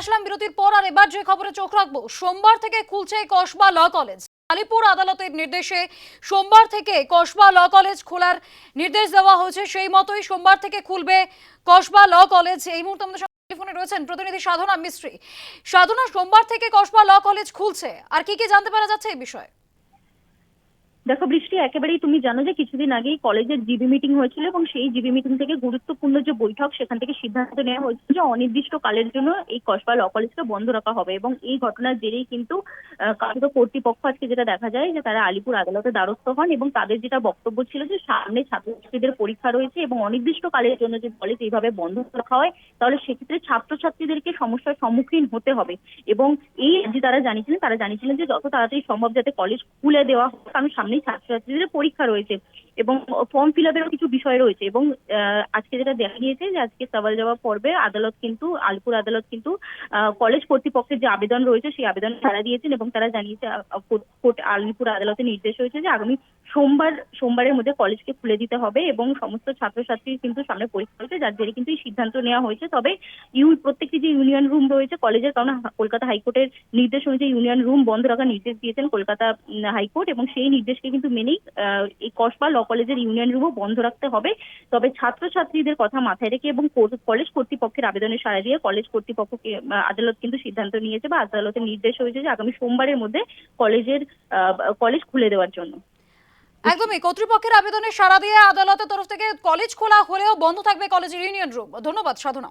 আসলাম বিরতির পর আর এবার যে খবরে চোখ রাখব, সোমবার থেকে খুলছে কসবা ল কলেজ। আলিপুর আদালতের নির্দেশে সোমবার থেকে কসবা ল কলেজ খোলার নির্দেশ দেওয়া হয়েছে। সেই মতোই সোমবার থেকে খুলবে কসবা ল কলেজ। এই মুহূর্তে আমাদের টেলিফোনে রয়েছেন প্রতিনিধি সাধনা মিস্ত্রি। সাধনা, সোমবার থেকে কসবা ল কলেজ খুলছে। আর কি কি জানতে পারা যাচ্ছে এই বিষয়ে? দেখো বৃষ্টি একেবারেই তুমি জানো যে কিছুদিন আগেই কলেজের জিবি মিটিং হয়েছিল এবং সেই জিবি মিটিং থেকে গুরুত্বপূর্ণ যে বৈঠক সেখান থেকে সিদ্ধান্ত নেওয়া হয়েছিল যে অনির্দিষ্ট কালের জন্য এই কসবা ল কলেজকে বন্ধ রাখা হবে এবং এই ঘটনার জেরেই কিন্তু কার্যত কর্তৃপক্ষ আজকে যেটা দেখা যায় যে তারা আলিপুর আদালতে দ্বারস্থ হন এবং তাদের যেটা বক্তব্য ছিল যে সামনে ছাত্রছাত্রীদের পরীক্ষা রয়েছে এবং অনির্দিষ্ট কালের জন্য যে কলেজ এইভাবে বন্ধ রাখা হয়, তাহলে সেক্ষেত্রে ছাত্রছাত্রীদেরকে সমস্যার সম্মুখীন হতে হবে। এবং এই যে তারা জানিয়েছিলেন তারা জানিয়েছিলেন যে যত তাড়াতাড়ি সম্ভব যাতে কলেজ খুলে দেওয়া হয় কারণ সামনেই ছাত্রছাত্রীদের পরীক্ষা রয়েছে এবং ফর্ম ফিল আপেরও কিছু বিষয় রয়েছে এবং আজকে যেটা দেখা গিয়েছে যে আজকে সওয়াল জবাব পর্বে আদালত কিন্তু, আলপুর আদালত কিন্তু কলেজ কর্তৃপক্ষের যে আবেদন রয়েছে সেই আবেদন সাড়া দিয়েছেন এবং তারা জানিয়েছে আলিপুর আদালতে নির্দেশ হয়েছে যে আগামী সোমবার, সোমবারের মধ্যে কলেজকে খুলে দিতে হবে এবং সমস্ত ছাত্রছাত্রীর কিন্তু সামনে পরীক্ষা রয়েছে যার জেরে কিন্তু এই সিদ্ধান্ত নেওয়া হয়েছে। তবে ইউ, প্রত্যেকটি যে ইউনিয়ন রুম রয়েছে, কলেজের, কারণ কলকাতা হাইকোর্টের নির্দেশ অনুযায়ী ইউনিয়ন রুম বন্ধ রাখার নির্দেশ দিয়েছেন কলকাতা হাইকোর্ট এবং সেই নির্দেশকে কিন্তু মেনেই এই কসবা ল কলেজের ইউনিয়ন রুমও বন্ধ রাখতে হবে। তবে ছাত্রছাত্রীদের কথা মাথায় রেখে এবং কলেজ কর্তৃপক্ষের আবেদনের সাড়া দিয়ে কলেজ কর্তৃপক্ষকে আদালত কিন্তু সিদ্ধান্ত নিয়েছে বা আদালতের নির্দেশ হয়েছে যে আগামী সোমবারের মধ্যে কলেজের কলেজ খুলে দেওয়ার জন্য। একদমই, কর্তৃপক্ষের আবেদনে সাড়া দিয়ে আদালতের তরফ থেকে কলেজ খোলা হলেও বন্ধ থাকবে কলেজের ইউনিয়ন রুম ধন্যবাদ, সাধনা।